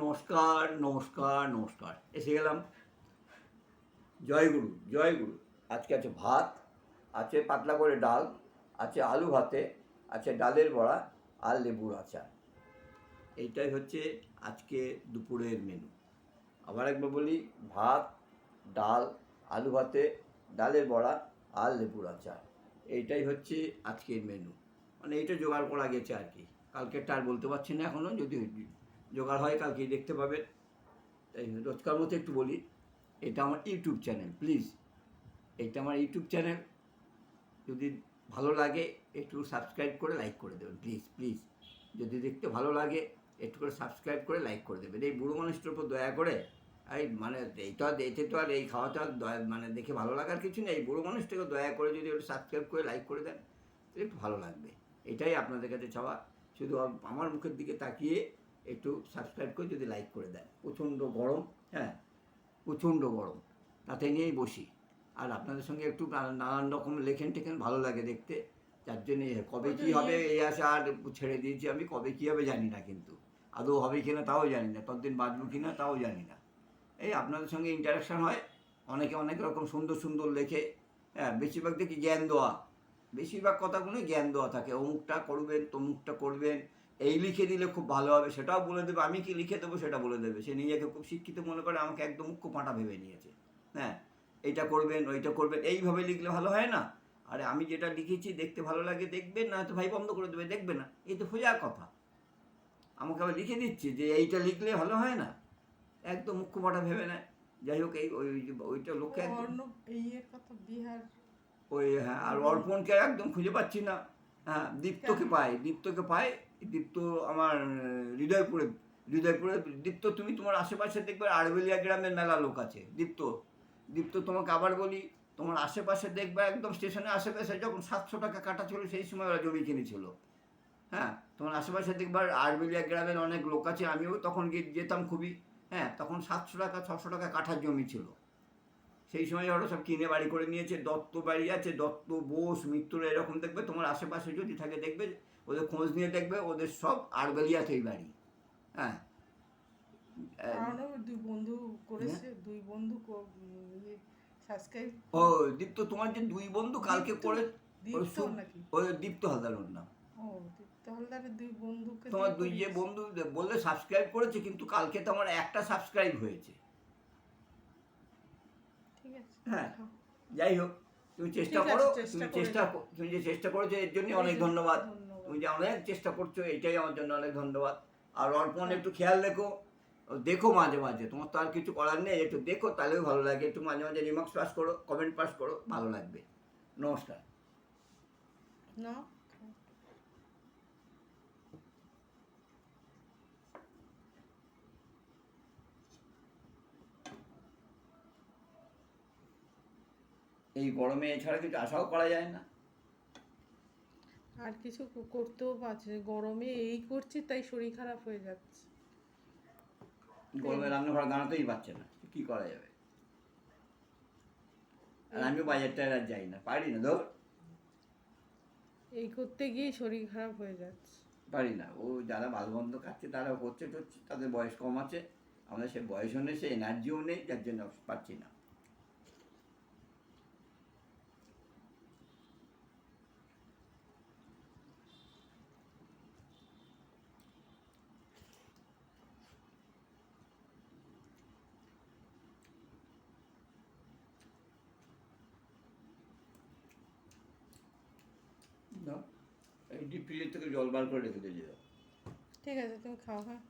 নমস্কার নমস্কার নমস্কার। এসে গেলাম। জয়গুরু জয়গুরু আজকে আছে ভাত, আছে পাতলা করে ডাল, আছে আলু ভাতে, আছে ডালের বড়া আর লেবুর আচার। এইটাই হচ্ছে আজকে দুপুরের মেনু আবার একবার বলি, ভাত, ডাল, আলু ভাতে, ডালের বড়া আর লেবুর আচার। এইটাই হচ্ছে আজকের মেনু মানে এইটা জোগাড় করা গেছে আর কি। কালকেরটা আর বলতে পারছি না এখনও যদি জোগাড় হয়, কালকেই দেখতে পাবেন। তাই রোজকার মতো একটু বলি, এটা আমার ইউটিউব চ্যানেল, প্লিজ। এটা আমার ইউটিউব চ্যানেল। যদি ভালো লাগে, একটু সাবস্ক্রাইব করে লাইক করে দেবেন, প্লিজ প্লিজ। যদি দেখতে ভালো লাগে, একটু করে সাবস্ক্রাইব করে লাইক করে দেবেন। এই বুড়ো মানুষটার উপর দয়া করে, এই মানে এই তো আর, এতে তো আর, এই খাওয়াটা আর দয়া মানে দেখে ভালো লাগার কিছু নেই। এই বুড়ো মানুষটাকে দয়া করে যদি একটু সাবস্ক্রাইব করে লাইক করে দেন একটু ভালো লাগবে। এটাই আপনাদের কাছে চাওয়া। শুধু আমার মুখের দিকে তাকিয়ে একটু সাবস্ক্রাইব করে যদি লাইক করে দেন। প্রচণ্ড গরম হ্যাঁ? প্রচণ্ড গরম। তাতে নিয়েই বসি। আর আপনাদের সঙ্গে একটু নানান রকম লেখেন টেখেন ভালো লাগে দেখতে। যার জন্যে কবে কী হবে এই আশা আর ছেড়ে দিয়েছি আমি কবে কী হবে জানি না কিন্তু। আদৌ হবে কি না তাও জানি না ততদিন বাঁচবো কি না তাও জানি না। এই আপনাদের সঙ্গে ইন্টারাকশান হয় অনেকে অনেক রকম সুন্দর সুন্দর লেখে হ্যাঁ? বেশিরভাগ দেখি জ্ঞান দেওয়া। বেশিরভাগ কথাগুলো জ্ঞান দেওয়া থাকে। অমুকটা করবেন তমুকটা করবেন এই লিখে দিলে খুব ভালো হবে সেটাও বলে দেবে আমি কি লিখে দেবো সেটা বলে দেবে। সে নিজেকে খুব শিক্ষিত মনে করে আমাকে একদম মুখ্য পাঁটা ভেবে নিয়েছে। হ্যাঁ এইটা করবেন ওইটা করবেন এইভাবে লিখলে ভালো হয় না? আরে আমি যেটা লিখেছি দেখতে ভালো লাগে দেখবেন না তো ভাই বন্ধ করে দেবে দেখবে না। এই তো সোজা কথা। আমাকে আবার লিখে দিচ্ছে যে এইটা লিখলে ভালো হয় না? একদম মুখ্য পাঁটা ভেবে নেয়। যাই হোক এই ওই ওইটা লোককে কথা বিহার ওই হ্যাঁ আর অর্পণকে একদম খুঁজে পাচ্ছি না। হ্যাঁ দীপ্তকে পাই দীপ্তকে পাই দীপ্ত আমার হৃদয়পুরে হৃদয়পুরে দীপ্ত তুমি তোমার আশেপাশে দেখবে আড়বেলিয়া গ্রামের মেলা লোক আছে দীপ্ত। দীপ্ত তোমাকে আবার বলি তোমার আশেপাশে দেখবে একদম স্টেশনের আশেপাশে যখন সাতশো টাকা কাটা ছিল সেই সময় ওরা জমি কিনেছিল। হ্যাঁ তোমার আশেপাশে দেখবার আড়বেলিয়া গ্রামের অনেক লোক আছে আমিও তখন গিয়ে যেতাম খুবই। হ্যাঁ তখন সাতশো টাকা ছশো টাকা কাঠার জমি ছিল। সেই সময় ওরা সব কিনে বাড়ি করে নিয়েছে দত্ত বাড়ি আছে দত্ত বোস মিত্র এরকম দেখবে তোমার আশেপাশে যদি থাকে দেখবে ওদের খোঁজ নিয়ে দেখবে ওদের সব আড়বেলিয়াতেই বাড়ি। হ্যাঁ। আহ, অর্ণব দুই বন্ধু করেছে দুই বন্ধু সাবস্ক্রাইব ও দীপ্ত তোমার যে দুই বন্ধু কালকে করে দীপ্ত হালদার নাম। তোমার দুই যে বন্ধু বললে সাবস্ক্রাইব করেছে কিন্তু কালকে তো আমার একটা সাবস্ক্রাইব হয়েছে। হ্যাঁ। যাই হোক তুমি চেষ্টা করো তুমি চেষ্টা তুমি যে চেষ্টা করেছ এর জন্য অনেক ধন্যবাদ। ধন্যবাদ। তুমি যে অনেক চেষ্টা করছ এটাই আমার জন্য অনেক ধন্যবাদ। আর অর্পণ একটু খেয়াল রেখো দেখো মাঝে মাঝে তোমার তো আর কিছু করার নেই একটু দেখো তাহলেও ভালো লাগে। একটু মাঝে মাঝে রিমার্কস পাস করো কমেন্ট পাস করো ভালো লাগবে। নমস্কার। না খাও। এই গরমে এছাড়া কিছু আশাও করা যায় না। আর কিছু করতেও পারছে না। গরমে এই করছি তাই শরীর খারাপ হয়ে যাচ্ছে। গরমে রান্নাঘর দাঁড়াতেই পারছে না কি করা যাবে? আর আমিও বাজারটা আর যাই না পারি না ধর এই করতে গিয়ে শরীর খারাপ হয়ে যাচ্ছে। পারি না ও যারা বালবন্ধ খাচ্ছে তারা করছে টচ্ছে তাদের বয়স কম আছে। আমাদের সে বয়সও নেই সে এনার্জিও নেই যার জন্য পারছি না। ফ্রিজের থেকে জল বার করে রেখে দিয়ে ঠিক আছে তুমি খাও হ্যাঁ।